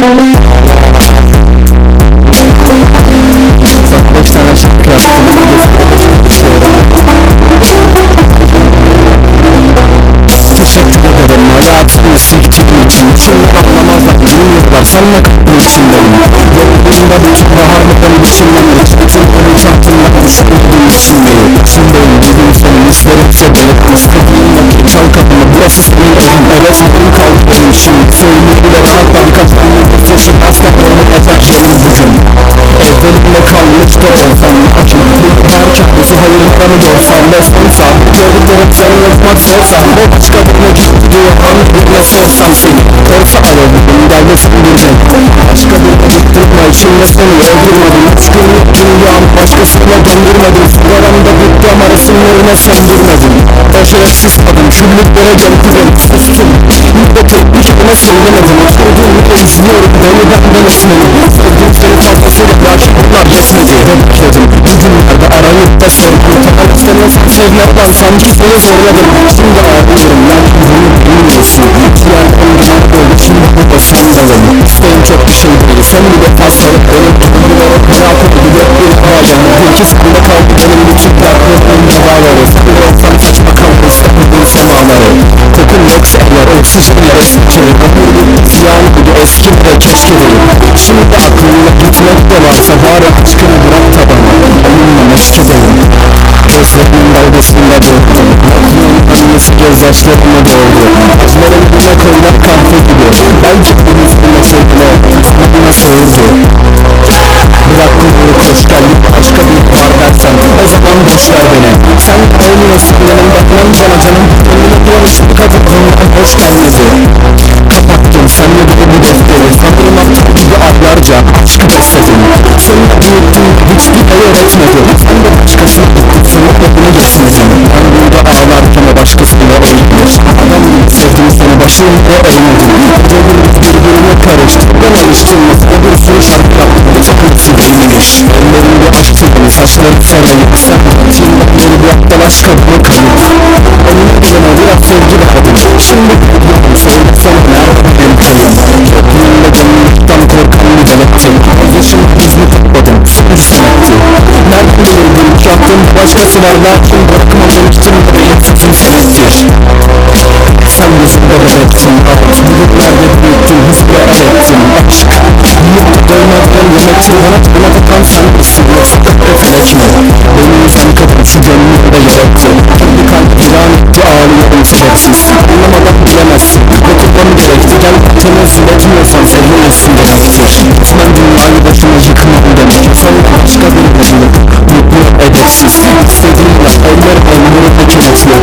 Beş tane şarkı yaptım. Teşekkür ederim hayatımı siktiğin için Çoğu anlamazlar bilmiyorlar sanma kapının içindeyim Yolunda bütün baharlıkların içinden Bütün onun çantından düşündüğüm içindeyim İçindeyim bugün senin isterimse gelip istediğin vakit çal kapımı Burası senin evin evet benim kaldı benim şimdi Söyle bile rahattan kafamı bir taşı bas kapımı Ezer yerim bugün Evlerimde kalmış da olsam bir parça bizi hayırlara görsen Ve sonsa gördüklerim seni yapmak sorsam O başka birine gitti diye an birine sorsam seni Olsa aradım gelmesin bir gün Başka birine gittirme içinde seni öldürmedim Üç günlük dünyam başkasına döndürmedim Sigaramda bitti ama resimlerine söndürmedim Başarısız kadın küllüklere gömdüm Sustum Müddeti bir kelime söylemedim İzliyorum beni benden etmeni Sevdiğim seni fazlasıyla karşılıklar yetmedi Bekledim bugünlerde arayıp da sordum Tariften sevmekten sanki seni zorladım Şimdi ağlıyorum lakin bunu bilmiyorsun. Diğer ömrüm böyle şimdi burada sen dalım İsteğim çok bir şey değil. Sen bir defa sarıp benim Bunlara kara kutu bir bir alem Bil ki sende kaldı benim bütün dertlerim davaları Sen de olsan saçma kaldı. Islakladığın semaları Kokun yoksa eğer oksijen yere de keşke değil Şimdi aklımda gitmek de varsa bari aşkını bırak da bana Onunla meşkedeyim Gözlerimin dalgasında döktüm Aklımın annesi gözyaşlarımı doldu Acılarım buna koyulan kahve gibi. Belki bu üstüne çökme Bana soğurdu Bırak kuyruğu koş gel. Başka bir var dersen O zaman boş ver beni. Sen oynuyorsun yanımda lan bana canım. Önüne diyormuş bu kadın ondan hoş gelmedi seni başımda eğmedim Gecelerimiz birbirine karıştı Ben alıştım mesela bir sürü şarkı yaptım Çok hepsi değilmiş Ellerimde aşk filmi saçları sarayıp Sen hatırla beni bıraktan aşk adına kayıp Önüne gidene biraz sevgi verdim Şimdi bildim söylesene nerede benim payım Yokluğumda gönüllükten korkan bir delettim Yaşım izni topladım seni senetti Nerede bilirdim ki aklım başkası var Lakin bırakmam demiştim de benim yemeksin Bana buna tutan sen misin? Yoksa öpte felek mi Benim sen kadın şu gönlümde yeretti Kendi kalp ilan etti ağlıyorum sebepsiz Anlamadan bilemezsin. Dokunmam gerekti. Gel tenezzül etmiyorsan sevmiyorsun demektir Sen dünyayı başına yıkmam demek. Sen başka bir bulup Mutlu edepsiz İstediğinle eller ömrümü kilitli